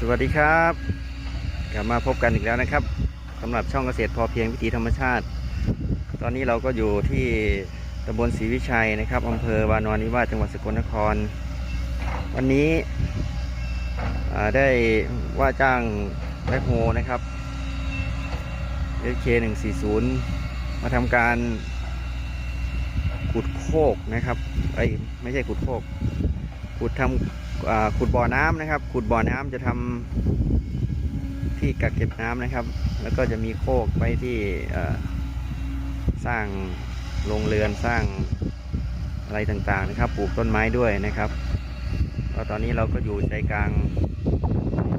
สวัสดีครับ กลับมาพบกันอีกแล้วนะครับสำหรับช่องเกษตรพอเพียงวิถีธรรมชาติ ตอนนี้เราก็อยู่ที่ตำบลศรีวิชัยนะครับอำเภอวานอนนิวาสจังหวัดสกลนคร วันนี้ได้ว่าจ้างแบ็คโฮนะครับ LK 140มาทำการขุดโคกนะครับไอ้ไม่ใช่ขุดโคกขุดทำอ่า ขุดบ่อน้ำนะครับ ขุดบ่อน้ำจะทำที่กักเก็บน้ำนะครับ แล้วก็จะมีโคกไว้ที่สร้างโรงเรือนสร้างอะไรต่างๆนะครับ ปลูกต้นไม้ด้วยนะครับก็ตอนนี้เราก็อยู่ใจกลาง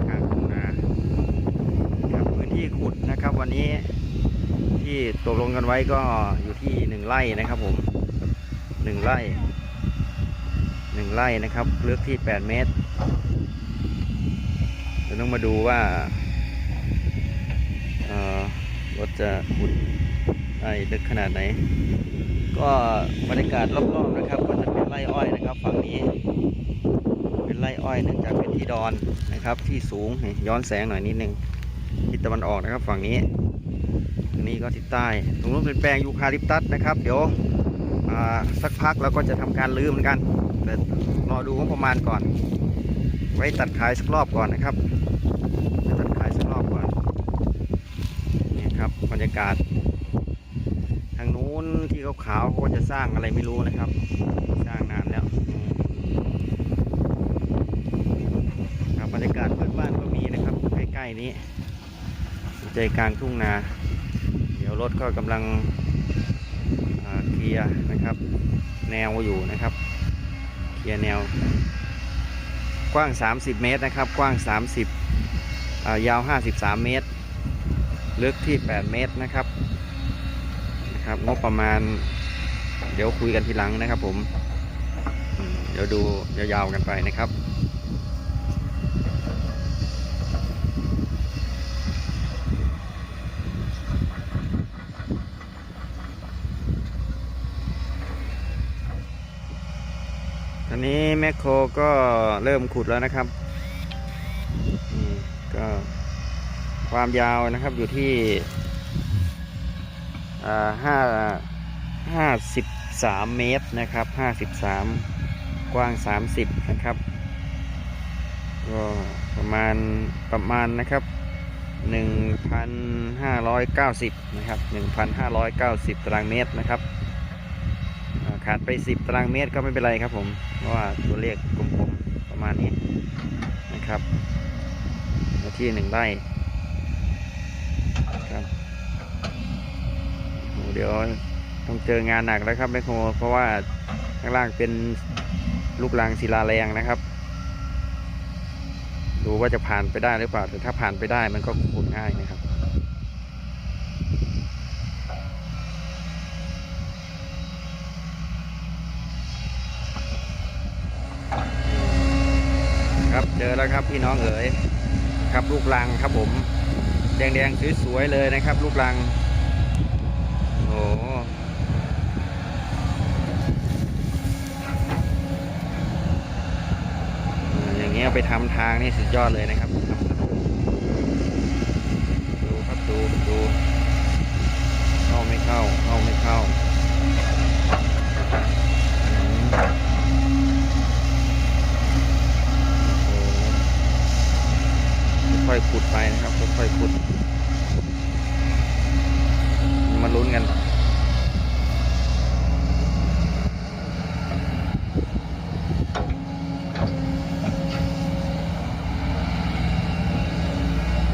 กลางทุ่งนาครับพื้นที่ขุดนะครับ วันนี้ที่ตกลงกันไว้ก็อยู่ที่หนึ่งไร่นะครับผมหนึ่งไร่ หนึ่งไร่นะครับลึกที่ 8 เมตรเราต้องมาดูว่าเอ่อจะขุดได้ลึกขนาดไหน ก็บรรยากาศรอบๆนะครับ ก็จะเป็นไร่อ้อยนะครับ ฝั่งนี้ เป็นไร่อ้อยเนื่องจากเป็นที่ดอนนะครับ ที่สูงย้อนแสงหน่อยนิดนึงทิศตะวันออกนะครับ ฝั่งนี้ตรงนี้ก็ทิศใต้ ตรงนู้นเป็นแปลงยูคาลิปตัสนะครับ เดี๋ยว สักพักเราก็จะทำการลื้อเหมือนกันแต่รอดูงบประมาณก่อน ไว้ตัดขายสักรอบก่อนนะครับไว้ตัดขายสักรอบก่อนนี่ครับบรรยากาศ ทางนู้นที่เขาขาวๆเขาก็จะสร้างอะไรไม่รู้นะครับ สร้างนานแล้วครับบรรยากาศเพื่อนบ้านก็มีนะครับใกล้ๆนี้ใจกลางทุ่งนา เดี๋ยวรถก็กำลัง ลียนะครับ แนวอยู่นะครับเคลียแนว กว้าง 30 เมตรนะครับ กว้าง 30ายาว 53 เมตร ลึกที่ 8 เมตรนะครับนะครับงบประมาณ เดี๋ยวคุยกันทีหลังนะครับผมเดี๋ยวดูยาวๆกันไปนะครับ ตอนนี้แมคโครก็เริ่มขุดแล้วนะครับนี่ก็ความยาวนะครับอยู่ที่ห้าห้าสิบสามเมตรนะครับห้าสิบสามกว้างสามสิบนะครับก็ประมาณประมาณนะครับหนึ่งพันห้าร้อยเก้าสิบนะครับหนึ่งพันห้าร้อยเก้าสิบตารางเมตรนะครับ ขาดไป 10 ตารางเมตรก็ไม่เป็นไรครับผม เพราะว่าตัวเลขกลมๆประมาณนี้นะครับเนื้อที่หนึ่งไร่ครับโอ้เดี๋ยวต้องเจองานหนักแล้วครับแมคโครเพราะว่าข้างล่างเป็นลูกรังศิลาแรงนะครับ ดูว่าจะผ่านไปได้หรือเปล่าแต่ถ้าผ่านไปได้มันก็ขุดง่ายนะครับ ครับพี่น้องเอ๋ยครับลูกลังครับผม แดงๆสวยๆเลยนะครับ ลูกลังโอ้โหอย่างเงี้ยไปทำทางนี่สุดยอดเลยนะครับทำถนนดูครับดูดูเข้าไม่เข้าเข้าไม่เข้าอืม ค่อยๆขุดไปนะครับ ค่อยๆขุด มาลุ้นกัน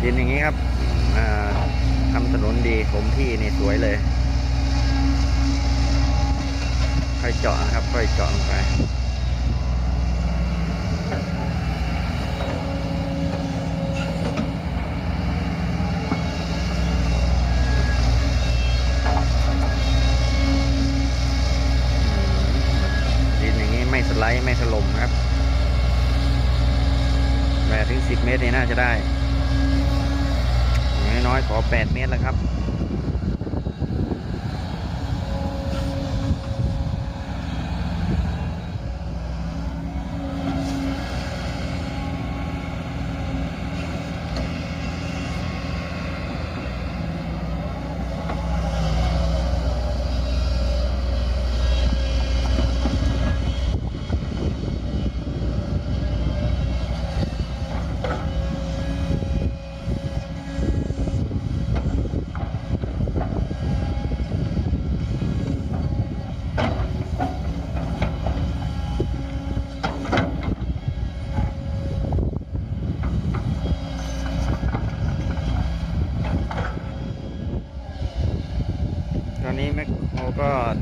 ดินอย่างนี้ครับทำถนนดีผมที่นี่สวยเลย ค่อยเจาะนะครับ ค่อยเจาะลงไปดินอย่างนี้ไม่สไลด์ ไม่ถล่มครับแปดถึงสิบเมตรนี่น่าจะได้ น้อยขอ 8 เมตรแล้วครับ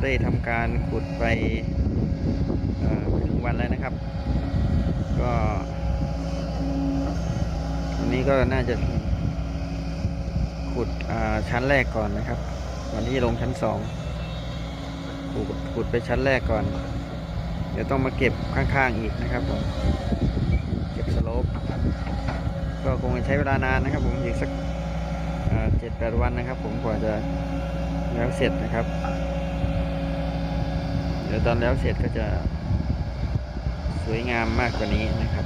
ได้ทำการขุดไปถึงวันแล้วนะครับ ก็วันนี้ก็น่าจะขุดชั้นแรกก่อนนะครับ วันนี้ลงชั้นสองขุดขุดไปชั้นแรกก่อน เดี๋ยวต้องมาเก็บข้างๆอีกนะครับผมเก็บสโลปก็คงจะใช้เวลานานนะครับ ผมอีกสักเจ็ดแปดวันนะครับ ผมกว่าจะแล้วเสร็จนะครับ ดี๋ยวตอนแล้วเสร็จก็จะสวยงามมากกว่านี้นะครับ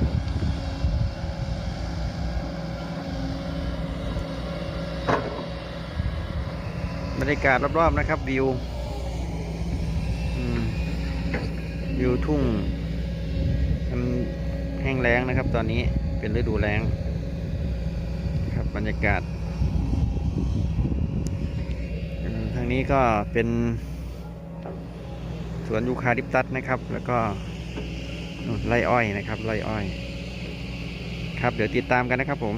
บรรยากาศรอบๆนะครับวิววิวทุ่งมันแห้งแล้งนะครับ ตอนนี้เป็นฤดูแล้ง ครับบรรยากาศทางนี้ก็เป็น สวนยูคาลิปตัสนะครับ แล้วก็ไรอ้อยนะครับไรอ้อย ครับ เดี๋ยวติดตามกันนะครับผม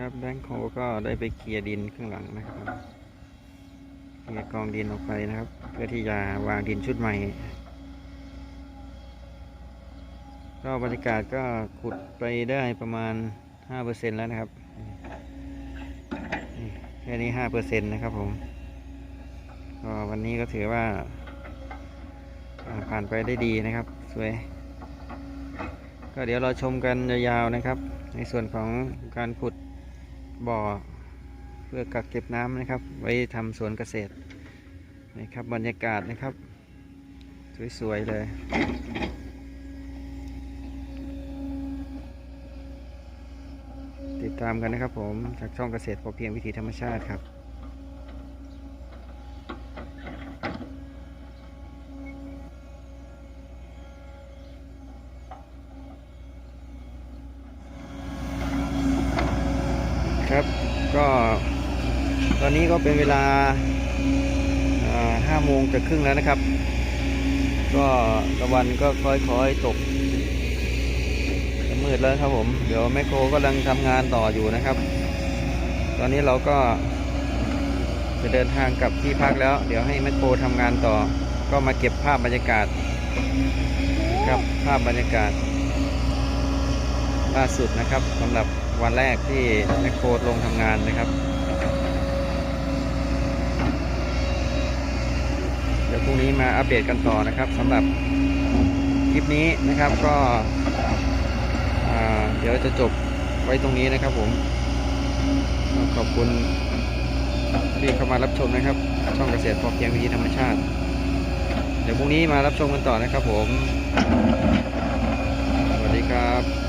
ครับแบงค์โคก็ได้ไปเคลียร์ดินข้างหลังนะครับเคลียร์กองดินออกไปนะครับ เพื่อที่จะวางดินชุดใหม่ ก็บรรยากาศก็ขุดไปได้ประมาณ 5%แล้วนะครับแค่นี้ 5%นะครับผมก็วันนี้ก็ถือว่า ผ่านไปได้ดีนะครับสวย ก็เดี๋ยวเราชมกันยาวๆนะครับ ในส่วนของการขุด บ่อ เพื่อกักเก็บน้ำนะครับ ไว้ทำสวนเกษตรนะครับบรรยากาศนะครับ สวย ๆ เลย ติดตามกันนะครับผมจากช่องเกษตรพอเพียงวิถีธรรมชาติครับครับก็ตอนนี้ก็ เป็นเวลาห้าโมงจะครึ่งแล้วนะครับ ก็ตะวันก็ค่อยๆตกจะมืดแล้วครับผม เดี๋ยวแมคโครกำลังทำงานต่ออยู่นะครับ ตอนนี้เราก็จะเดินทางกลับที่พักแล้ว เดี๋ยวให้แมคโครทำงานต่อ ก็มาเก็บภาพบรรยากาศครับภาพบรรยากาศ ล่าสุดนะครับสำหรับวันแรกที่แมคโครลงทำงานนะครับ เดี๋ยว พรุ่งนี้มาอัปเดตกันต่อนะครับสำหรับคลิปนี้นะครับก็เดี๋ยวจะจบไว้ตรงนี้นะครับผมขอบคุณที่เข้ามารับชมนะครับ ช่องเกษตรพอเพียงวิธีธรรมชาติ เดี๋ยวพรุ่งนี้มารับชมกันต่อนะครับผม สวัสดีครับ